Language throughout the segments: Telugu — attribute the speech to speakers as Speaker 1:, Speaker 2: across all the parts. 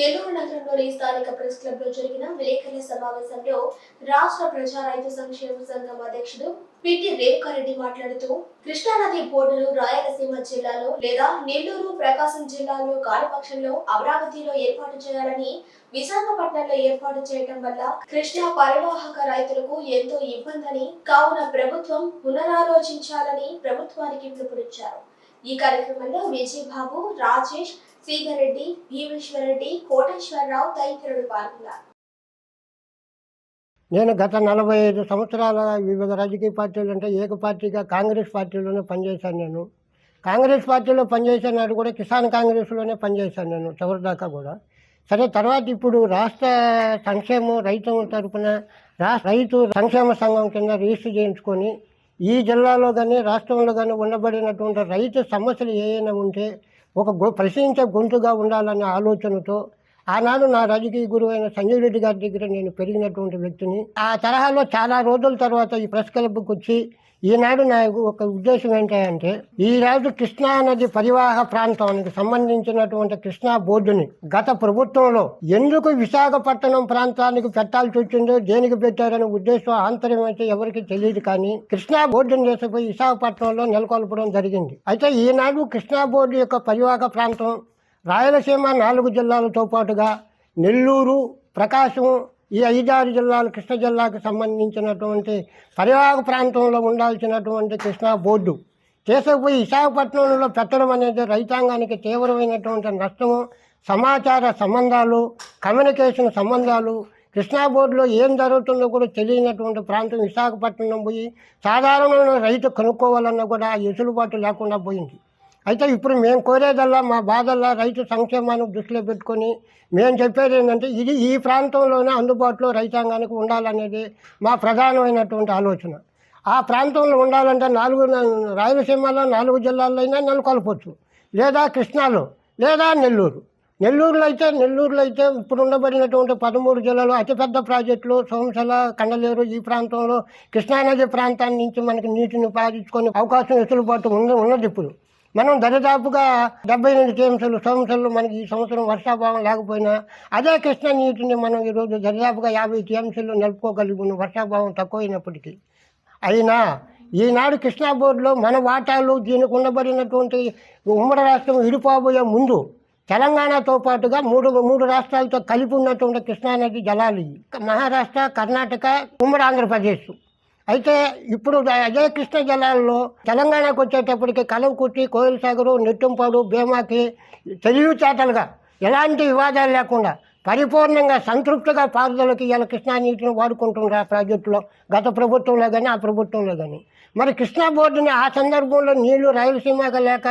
Speaker 1: నెల్లూరు నగరంలోని స్థానిక ప్రెస్ క్లబ్లో జరిగిన విలేకరుల సమావేశంలో రాష్ట్ర ప్రజా రైతు సంక్షేమ సంఘం అధ్యక్షుడు పిటి రేవుకారెడ్డి మాట్లాడుతూ కృష్ణానది బోర్డులు రాయలసీమ జిల్లాలో లేదా నెల్లూరు ప్రకాశం జిల్లాలో కాలిపక్షంలో అమరావతిలో ఏర్పాటు చేయాలని విశాఖపట్నంలో ఏర్పాటు చేయడం వల్ల కృష్ణా పరివాహక రైతులకు ఎంతో ఇబ్బందని కావున ప్రభుత్వం పునరాలోచించాలని ప్రభుత్వానికి పిలుపునిచ్చారు. ఈ కార్యక్రమంలో విజయబాబు రాజేష్ శ్రీధర్రెడ్డి భీమేశ్వరరెడ్డి కోటేశ్వరరావు తదితరులు పాల్గొన్నారు.
Speaker 2: నేను గత నలభై ఐదు సంవత్సరాల వివిధ రాజకీయ పార్టీలు అంటే ఏక పార్టీగా కాంగ్రెస్ పార్టీలోనే పనిచేశాను నేను. కాంగ్రెస్ పార్టీలో పనిచేసే నాడు కూడా కిసాన్ కాంగ్రెస్లోనే పనిచేశాను నేను చివరిదాకా కూడా. సరే తర్వాత ఇప్పుడు రాష్ట్ర సంక్షేమం రైతు తరపున రాష్ట్ర రైతు సంక్షేమ సంఘం కింద రిజిస్టర్ చేయించుకొని ఈ జిల్లాలో కానీ రాష్ట్రంలో కానీ ఉండబడినటువంటి రైతు సమస్యలు ఏమైనా ఉంటే ఒక గొ ప్రశ్నించే గొంతుగా ఉండాలనే ఆలోచనతో ఆనాడు నా రాజకీయ గురువు అయిన సంజయ్ రెడ్డి గారి దగ్గర నేను పెరిగినటువంటి వ్యక్తిని. ఆ తరహాలో చాలా రోజుల తర్వాత ఈ ప్రెస్ క్లబ్కి వచ్చి ఈనాడు నా ఒక ఉద్దేశం ఏంటంటే ఈరోజు కృష్ణా నది పరివాహ ప్రాంతానికి సంబంధించినటువంటి కృష్ణా బోర్డుని గత ప్రభుత్వంలో ఎందుకు విశాఖపట్నం ప్రాంతానికి పెట్టాల్సి వచ్చిందో దేనికి పెట్టారనే ఉద్దేశం ఆంతర్యం అయితే ఎవరికి తెలియదు కానీ కృష్ణా బోర్డుని చేసిపోయి విశాఖపట్నంలో నెలకొల్పడం జరిగింది. అయితే ఈనాడు కృష్ణా బోర్డు యొక్క పరివాహక ప్రాంతం రాయలసీమ నాలుగు జిల్లాలతో పాటుగా నెల్లూరు ప్రకాశం ఈ ఐదారు జిల్లాలు కృష్ణ జిల్లాకు సంబంధించినటువంటి పరివాహక ప్రాంతంలో ఉండాల్సినటువంటి కృష్ణా బోర్డు. చేసుకుపోయి విశాఖపట్నంలో పెట్టడం అనేది రైతాంగానికి తీవ్రమైనటువంటి నష్టము సమాచార సంబంధాలు కమ్యూనికేషన్ సంబంధాలు. కృష్ణా బోర్డులో ఏం జరుగుతుందో కూడా తెలియనటువంటి ప్రాంతం విశాఖపట్నం పోయి సాధారణమైన రైతు కనుక్కోవాలన్నా కూడా ఆ ఎసులుబాటు లేకుండా పోయింది. అయితే ఇప్పుడు మేము కోరేదల్లా మా బాధల్లా రైతు సంక్షేమాన్ని దృష్టిలో పెట్టుకొని మేము చెప్పేది ఏంటంటే ఇది ఈ ప్రాంతంలోనే అందుబాటులో రైతాంగానికి ఉండాలనేది మా ప్రధానమైనటువంటి ఆలోచన. ఆ ప్రాంతంలో ఉండాలంటే నాలుగు రాయలసీమలో నాలుగు జిల్లాల్లో అయినా నెలకొల్పొచ్చు. లేదా కృష్ణాలో లేదా నెల్లూరు. నెల్లూరులో అయితే నెల్లూరులో అయితే ఇప్పుడు ఉండబడినటువంటి పదమూడు జిల్లాలు అతిపెద్ద ప్రాజెక్టులు సోమశల కండలేరు ఈ ప్రాంతంలో కృష్ణానది ప్రాంతాన్ని నుంచి మనకి నీటిని పారించుకొని అవకాశం వెసులుబాటు ఉన్న ఉన్నది ఇప్పుడు. మనం దరిదాపుగా డెబ్బై ఎనిమిది టీఎంసీలు సంవత్సరాలు మనకి ఈ సంవత్సరం వర్షాభావం లేకపోయినా అదే కృష్ణా నీటిని మనం ఈరోజు దరిదాపుగా యాభై టీఎంసీలు నిలుపుకోగలిగిన వర్షాభావం తక్కువైనప్పటికీ అయినా ఈనాడు కృష్ణా బోర్డులో మన వాటాలు దీనికి ఉండబడినటువంటి ఉమ్మడి రాష్ట్రం విడిపోబోయే ముందు తెలంగాణతో పాటుగా మూడు మూడు రాష్ట్రాలతో కలిపి ఉన్నటువంటి కృష్ణానది జలాలు మహారాష్ట్ర కర్ణాటక ఉమ్మడి ఆంధ్రప్రదేశ్. అయితే ఇప్పుడు అదే కృష్ణా జలాల్లో తెలంగాణకు వచ్చేటప్పటికి కలవకుర్తి కోయిల్ సాగరు నెట్టుంపాడు భీమాకి తెలివితేటలుగా ఎలాంటి వివాదాలు లేకుండా పరిపూర్ణంగా సంతృప్తిగా పారుదలకి ఇలా కృష్ణా నీటిని వాడుకుంటున్నారు ఆ ప్రాజెక్టులో. గత ప్రభుత్వంలో కానీ ఆ ప్రభుత్వంలో కానీ మరి కృష్ణా బోర్డుని ఆ సందర్భంలో నీళ్ళు రాయలసీమగా లేక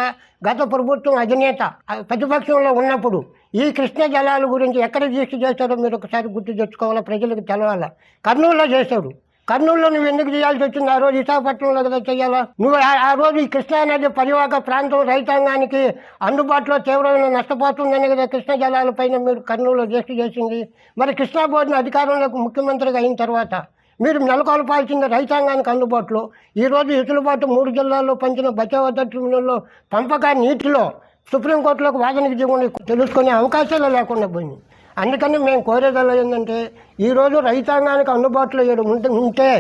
Speaker 2: గత ప్రభుత్వం అధినేత ప్రతిపక్షంలో ఉన్నప్పుడు ఈ కృష్ణ జలాల గురించి ఎక్కడ దృష్టి చేశారో మీరు ఒకసారి గుర్తు తెచ్చుకోవాలా? ప్రజలకు తెలవాలా? కర్నూలులో చేశాడు కర్నూలులో నువ్వు ఎందుకు చేయాల్సి వచ్చింది? ఆ రోజు విశాఖపట్నంలో కదా చేయాలా? నువ్వు ఆ- రోజు ఈ కృష్ణానది పరివాహక ప్రాంతం రైతాంగానికి అందుబాటులో తీవ్రమైన నష్టపోతుందని కదా కృష్ణ జలాలపైన మీరు కర్నూలులో దృష్టి చేసింది. మరి కృష్ణా బోర్డును అధికారంలోకి ముఖ్యమంత్రిగా అయిన తర్వాత మీరు నెలకొల్పాల్సిన రైతాంగానికి అందుబాటులో. ఈరోజు ఇసులుబాటు మూడు జిల్లాల్లో పంచిన బచావద్ద ట్రిబ్యునల్లో పంపక నీటిలో సుప్రీంకోర్టులోకి వాదనకి దిగుని తెలుసుకునే అవకాశాలు లేకుండా పోయింది అందుకని మేము కోరేదల్లా ఏంటంటే ఈరోజు రైతాంగానికి అందుబాటులో ఏడు ఉంటే ఉంటే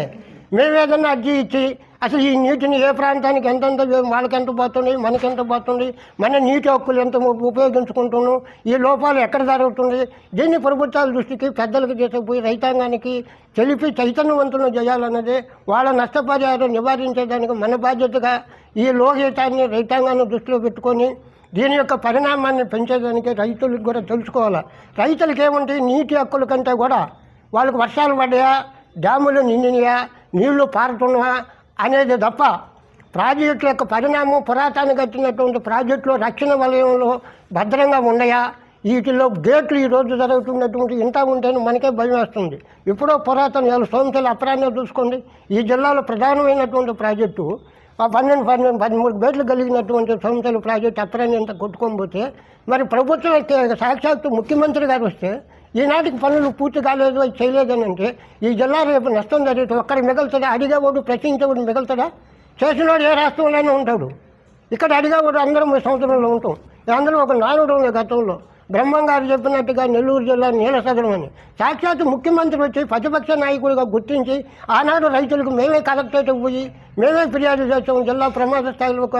Speaker 2: మేము ఏదన్నా అర్జీ ఇచ్చి అసలు ఈ నీటిని ఏ ప్రాంతానికి ఎంతెంత వాళ్ళకి ఎంత పోతుంది మనకి ఎంత పోతుంది మన నీటి హక్కులు ఎంత ఉపయోగించుకుంటున్నాం ఈ లోపాలు ఎక్కడ జరుగుతుంది దీన్ని ప్రభుత్వాల దృష్టికి పెద్దలకు తీసుకుపోయి రైతాంగానికి తెలిపి చైతన్యవంతులను చేయాలన్నది వాళ్ళ నష్టపరిహారం నివారించేదానికి మన బాధ్యతగా ఈ లోహితాన్ని రైతాంగాన్ని దృష్టిలో పెట్టుకొని దీని యొక్క పరిణామాన్ని పెంచేదానికి రైతులకు కూడా తెలుసుకోవాలి? రైతులకి ఏముంటాయి నీటి హక్కుల కంటే కూడా వాళ్ళకి వర్షాలు పడ్డాయా? డ్యాములు నిండినయా? నీళ్ళు పారుతున్నాయా? అనేది తప్ప ప్రాజెక్టు యొక్క పరిణామం పురాతన కట్టినటువంటి ప్రాజెక్టులు రక్షణ వలయంలో భద్రంగా ఉన్నాయా? వీటిలో గేట్లు ఈ రోజు జరుగుతున్నటువంటి ఇంత ఉంటేనే మనకే భయం వేస్తుంది. ఎప్పుడో పురాతన ఏళ్ళు సంవత్సరాలు అప్రాన్ని చూసుకోండి. ఈ జిల్లాలో ప్రధానమైనటువంటి ప్రాజెక్టు ఆ పన్నెండు పన్నెండు పదమూడు గేట్లు కలిగినటువంటి సోమశల ప్రాజెక్టు అప్రాన్ని ఎంత కొట్టుకోకపోతే మరి ప్రభుత్వం అయితే సాక్షాత్తు ముఖ్యమంత్రి గారు వస్తే ఈనాటికి పనులు పూర్తి కాలేదు అది చేయలేదని అంటే ఈ జిల్లా రేపు నష్టం జరిగితే ఒక్కరికి మిగులుతుందా అడిగేవాడు ప్రశ్నించేవాడు మిగులుతుందా చేసినవాడు ఏ రాష్ట్రంలోనే ఉంటాడు. ఇక్కడ అడిగేవాడు అందరం సంవత్సరంలో ఉంటాం. అందరూ ఒక నానుడు ఉన్న గతంలో. బ్రహ్మం గారు చెప్పినట్టుగా నెల్లూరు జిల్లా నీల సదనం అని. సాక్షాత్ ముఖ్యమంత్రి వచ్చి ప్రతిపక్ష నాయకుడిగా గుర్తించి ఆనాడు రైతులకు మేమే కలెక్టరేట్ పోయి మేమే ఫిర్యాదు చేస్తాం జిల్లా ప్రమాద స్థాయిలో ఒక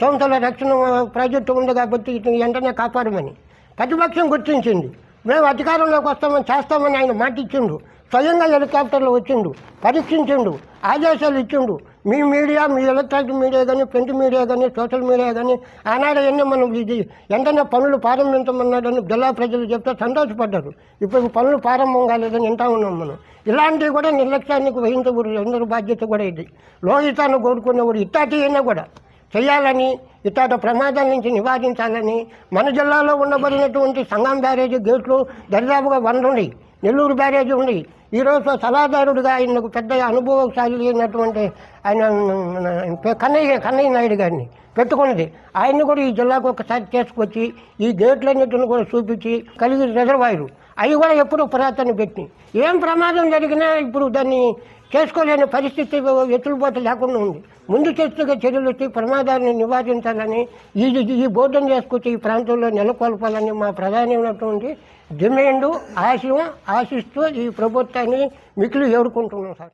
Speaker 2: సంస్థల రక్షణ ప్రాజెక్టు ఉంది కాబట్టి వెంటనే కాపాడమని. ప్రతిపక్షం గుర్తించింది. మేము అధికారంలోకి వస్తామని చేస్తామని ఆయన మాటిచ్చిండు. స్వయంగా హెలికాప్టర్లో వచ్చిండు పరీక్షించిండు ఆదేశాలు ఇచ్చిండు. మీ మీడియా మీ ఎలక్ట్రానిక్ మీడియా కానీ ప్రింట్ మీడియా కానీ సోషల్ మీడియా కానీ ఆనాడు ఎన్నో మనం ఇది వెంటనే పనులు ప్రారంభించమన్నాడని జిల్లా ప్రజలు చెప్తే సంతోషపడ్డారు. ఇప్పుడు పనులు ప్రారంభం కాలేదని వింటా ఉన్నాం మనం. ఇలాంటివి కూడా నిర్లక్ష్యానికి వహించకూడదు. అందరి బాధ్యత కూడా ఇది. లోహితాన్ని కోరుకునేవాడు ఇట్టాటి అయినా కూడా చేయాలని ఇతర ప్రమాదాల నుంచి నివారించాలని మన జిల్లాలో ఉండబడినటువంటి సంగం బ్యారేజీ గేట్లు దరిదాపుగా వంద ఉన్నాయి నెల్లూరు బ్యారేజ్ ఉంది. ఈరోజు సలహాదారుడిగా ఆయనకు పెద్ద అనుభవశాలి అయినటువంటి ఆయన కన్నయ్య కన్నయ్య నాయుడు గారిని పెట్టుకున్నది. ఆయన్ని కూడా ఈ జిల్లాకు ఒకసారి చేసుకొచ్చి ఈ గేట్లన్నిటిని కూడా చూపించి కలిగి రిజర్వాయరు. అవి కూడా ఎప్పుడు పురాతన పెట్టి ఏం ప్రమాదం జరిగినా ఇప్పుడు దాన్ని చేసుకోలేని పరిస్థితి ఎత్తులుబాటు లేకుండా ఉంది. ముందు చేస్తుగా చర్యలు వచ్చి ప్రమాదాన్ని నివారించాలని ఈ ఈ బోర్డును చేసుకొచ్చి ఈ ప్రాంతంలో నెలకొల్పాలని మా ప్రధానమైనటువంటి డిమాండ్ ఆశయం ఆశిస్తూ ఈ ప్రభుత్వాన్ని మిక్కులు ఏడుకుంటున్నాం సార్.